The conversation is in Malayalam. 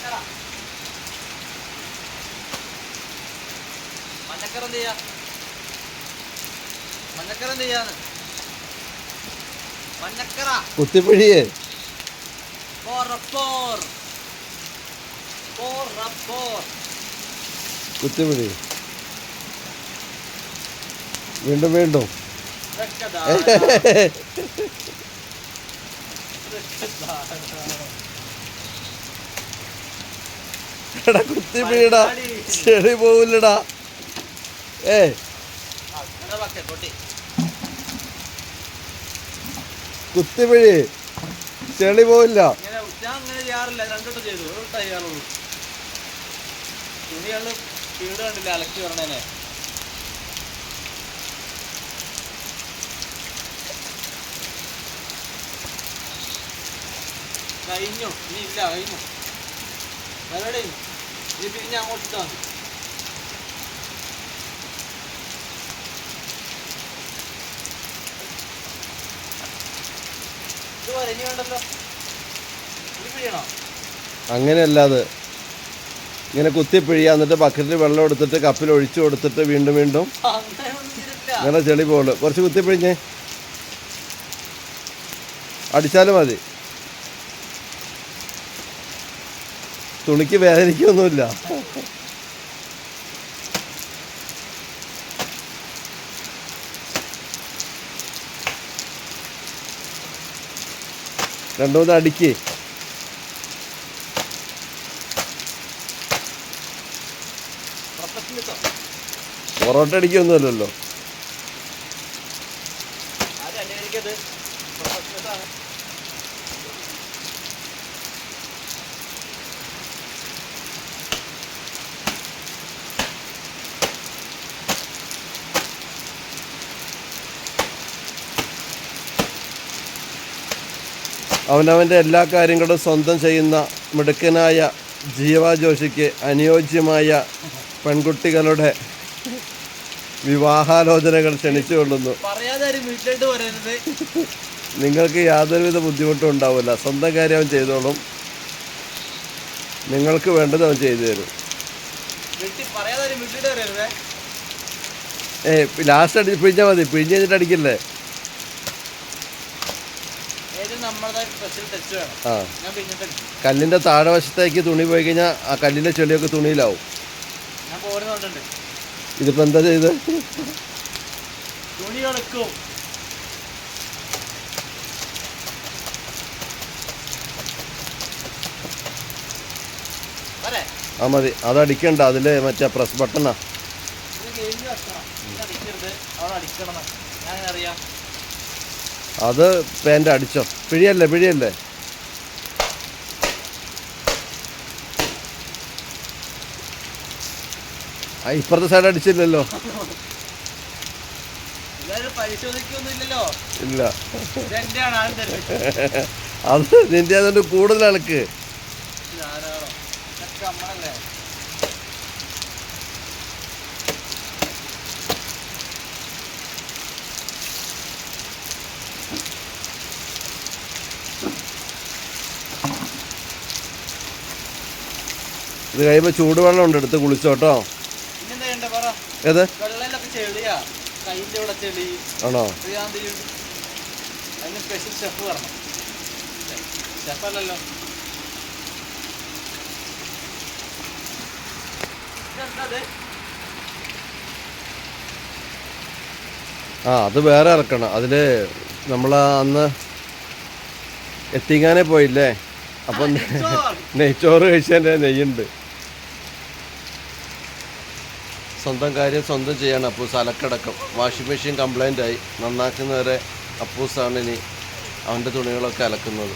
മഞ്ഞക്കറ മഞ്ഞക്കറ എന്ത് ചെയ്യാ? മഞ്ഞക്കറ എന്ത് ചെയ്യാന്ന്? മഞ്ഞക്കറ. കുത്തിപ്പിഴിയേ കുത്തിപ്പിഴി വീണ്ടും വീണ്ടും. ഇതൊക്കെ എടാ കുത്തി കുത്തിപ്പിഴിടാ ചെളി പോവില്ലടാ. ഏ കുത്തിപിഴി ചെളി പോവില്ല. കഴിഞ്ഞു. ഇനി ഇല്ല കഴിഞ്ഞു. വേറെ ഇനി പിരിഞ്ഞ് അങ്ങോട്ട് മതി ഇത് ഇത് അങ്ങനെയല്ലാതെ ഇങ്ങനെ കുത്തിപ്പിഴിയുക എന്നിട്ട് ബക്കറ്റിൽ വെള്ളം എടുത്തിട്ട് കപ്പിൽ ഒഴിച്ചു കൊടുത്തിട്ട് വീണ്ടും വീണ്ടും അങ്ങനെ ചെളി പോകുള്ളൂ കുറച്ച് കുത്തി പിഴിഞ്ഞേ. അടിച്ചാലും മതി. തുണിക്ക് വേദനിക്കൊന്നുമില്ല. രണ്ടുമൂന്ന് അടിക്ക്. പൊറോട്ട അടിക്കൊന്നുമല്ലല്ലോ. അവനവന്റെ എല്ലാ കാര്യങ്ങളും സ്വന്തം ചെയ്യുന്ന മിടുക്കനായ ജീവ ജോഷിക്ക് അനുയോജ്യമായ പെൺകുട്ടികളുടെ വിവാഹാലോചനകൾ ക്ഷണിച്ചുകൊള്ളുന്നു നിങ്ങൾക്ക് യാതൊരുവിധ ബുദ്ധിമുട്ടും ഉണ്ടാവില്ല. സ്വന്തം കാര്യം അവൻ ചെയ്തോളും. നിങ്ങൾക്ക് വേണ്ടത് അവൻ ചെയ്തു തരും. ഏ ലാസ്റ്റ് അടി പിഴിഞ്ഞാൽ മതി. പിഴിഞ്ഞ് കഴിഞ്ഞിട്ട് അടിക്കില്ലേ? ആ. കല്ലിന്റെ താഴെ വശത്തേക്ക് തുണി പോയി കഴിഞ്ഞാൽ ആ കല്ലിലെ ചെളിയൊക്കെ തുണിയിലാവും. ഇതിപ്പോ എന്താ ചെയ്ത്? തുണി ആ മതി. അത് അടിക്കണ്ട. അതിൽ മറ്റേ പ്രസ് ബട്ടണാ അടിക്കരുത്. അവിടെ അടിക്കണം. ഞാൻ അറിയാം അത് പാന്റ് അടിച്ചോ. പിഴിയല്ലേ പിഴിയല്ലേ? ആ ഇപ്പുറത്തെ സൈഡ് അടിച്ചില്ലല്ലോ. ഇല്ല. അത് നിന്റെ അതുകൊണ്ട് കൂടുതൽ അളക്ക് ഇത് കഴിയുമ്പോൾ ചൂടുവെള്ളം ഉണ്ട് എടുത്ത് കുളിച്ചോട്ടോ. ഏത്? ആണോ? ആ അത് വേറെ ഇറക്കണം. അതിൽ നമ്മൾ അന്ന് എത്തിങ്ങാനെ പോയില്ലേ? അപ്പം നെയ്ച്ചോറ്. നെയ്ച്ചോറ് കഴിച്ചതിന്റെ നെയ്യുണ്ട്. സ്വന്തം കാര്യം സ്വന്തം ചെയ്യാണ് അപ്പൂസ്. അലക്കടക്കം. വാഷിംഗ് മെഷീൻ കംപ്ലൈന്റ് ആയി. നന്നാക്കുന്നവരെ അപ്പൂസാണ് ഇനി അവന്റെ തുണികളൊക്കെ അലക്കുന്നത്.